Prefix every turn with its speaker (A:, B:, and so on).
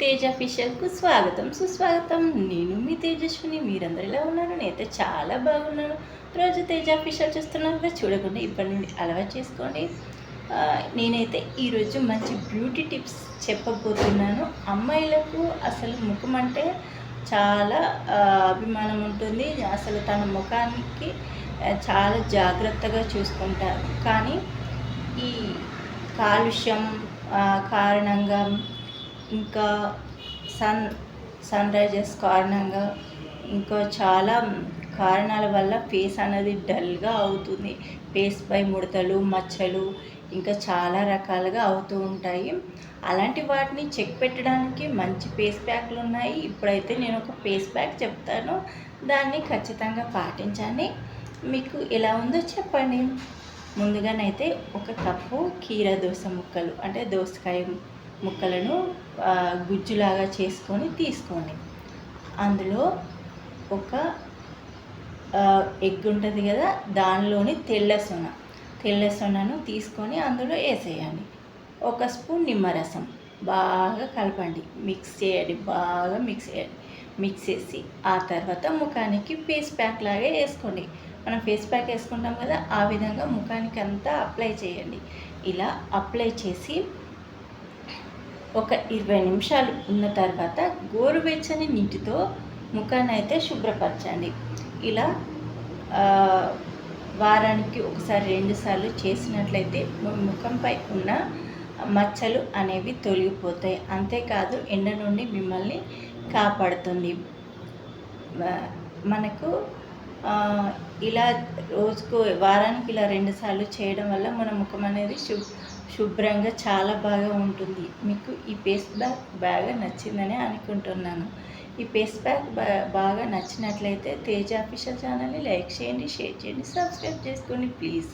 A: తేజ అఫీషియల్కు స్వాగతం. సుస్వాగతం. నేను మీ తేజస్విని. మీరందరూ ఎలా ఉన్నారు నేనైతే చాలా బాగున్నాను. రోజు తేజ అఫీషియల్ చూస్తున్నాను కదా చూడకుండా ఇప్పటి నుండి అలవాటు చేసుకోండి. నేనైతే ఈరోజు మంచి బ్యూటీ టిప్స్ చెప్పబోతున్నాను. అమ్మాయిలకు అసలు ముఖం అంటే చాలా అభిమానం ఉంటుంది. అసలు తన ముఖానికి చాలా జాగ్రత్తగా చూసుకుంటారు. కానీ ఈ కాలుష్యం కారణంగా ఇంకా సన్ సన్ రైజెస్ కారణంగా ఇంకా చాలా కారణాల వల్ల ఫేస్ అనేది డల్గా అవుతుంది. ఫేస్పై ముడతలు మచ్చలు ఇంకా చాలా రకాలుగా అవుతూ ఉంటాయి. అలాంటి వాటిని చెక్ పెట్టడానికి మంచి ఫేస్ ప్యాక్లు ఉన్నాయి. ఇప్పుడైతే నేను ఒక ఫేస్ ప్యాక్ చెప్తాను. దాన్ని ఖచ్చితంగా పాటించండి. మీకు ఎలా ఉందో చెప్పండి. ముందుగానైతే ఒక కప్పు కీర దోస ముక్కలు అంటే దోసకాయ ముక్కలను గుజ్జులాగా చేసుకొని తీసుకోండి. అందులో ఒక ఎగ్ ఉంటుంది కదా దానిలోని తెల్ల సొన. తెల్ల సొనను తీసుకొని అందులో వేసేయండి. ఒక స్పూన్ నిమ్మరసం బాగా కలపండి. మిక్స్ చేయండి బాగా మిక్స్ చేయండి. మిక్స్ చేసి ఆ తర్వాత ముఖానికి ఫేస్ ప్యాక్ లాగా వేసుకోండి. మనం ఫేస్ ప్యాక్ వేసుకుంటాం కదా ఆ విధంగా ముఖానికి అంతా అప్లై చేయండి. ఇలా అప్లై చేసి ఒక ఇరవై నిమిషాలు ఉన్న తర్వాత గోరువెచ్చని నీటితో ముఖాన్ని అయితే శుభ్రపరచండి. ఇలా వారానికి ఒకసారి రెండుసార్లు చేసినట్లయితే మీ ముఖంపై ఉన్న మచ్చలు అనేవి తొలగిపోతాయి. అంతేకాదు ఎండ నుండి మిమ్మల్ని కాపాడుతుంది. మనకు ఇలా రోజుకు వారానికి ఇలా రెండుసార్లు చేయడం వల్ల మన ముఖం అనేది శుభ్ర శుభ్రంగా చాలా బాగా ఉంటుంది. మీకు ఈ పేస్ట్ బ్యాగ్ బాగా నచ్చిందని అనుకుంటున్నాను. ఈ పేస్ట్ బ్యాగ్ బాగా నచ్చినట్లయితే తేజ అఫీషియల్ ఛానల్ని లైక్ చేయండి షేర్ చేయండి సబ్స్క్రైబ్ చేసుకోండి ప్లీజ్.